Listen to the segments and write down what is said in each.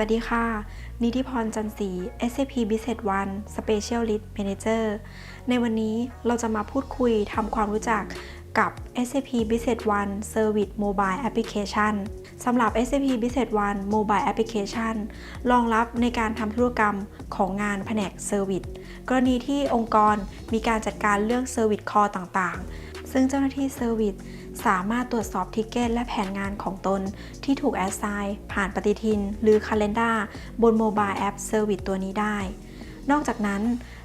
วัสดีค่ะ นิติพรจันทรี SAP Business One Specialist Manager ในวันนี้เราจะมาพูดคุยทำความรู้จักกับ SAP Business One Service Mobile Application สำหรับ SAP Business One Mobile Application รองรับในการทำธุรกรรมของงานแผนก Service กรณีที่องค์กรมีการจัดการเรื่อง Service Call ต่างๆ ซึ่งเจ้าหน้าที่ Service สสามารถตรวจสอบทิกเก็ตและแผนงานของตน ที่ถูกแอดไซน์ผ่านปฏิทิน หรือ Calendar บนโมบายแอป Service ตัวนี้ได้ นอกจากนั้น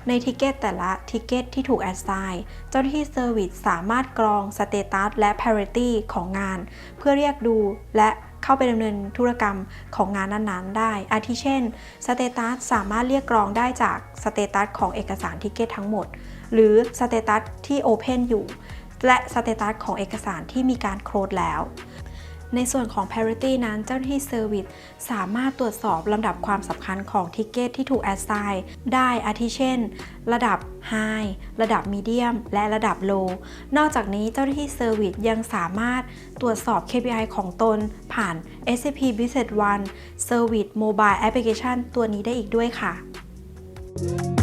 ในทิกเก็ตแต่ละทิกเก็ตที่ถูกแอดไซน์เจ้าหน้าที่ Service สสามารถกรองสเตตัสและ Parity ของงาน เพื่อเรียกดูและเข้าไปดำเนินธุรกรรมของงานนั้นๆ ได้ อาทิเช่น สเตตัสสามารถเรียกกรองได้จากสเตตัสของเอกสารทิกเก็ตทั้งหมด หรือสเตตัสที่ Open อยู่ และสเตตัสของเอกสารที่มีการโคลดแล้ว ในส่วนของ parity นั้นเจ้าหน้าที่ Service สามารถตรวจสอบลำดับความสำคัญของทิกเก็ตที่ถูก assign ได้อาทิเช่น ระดับ High ระดับ Medium และระดับ Low นอกจากนี้เจ้าหน้าที่ Service ยังสามารถตรวจสอบ KPI ของตน ผ่าน SAP Business One Service Mobile Application ตัวนี้ได้อีกด้วยค่ะ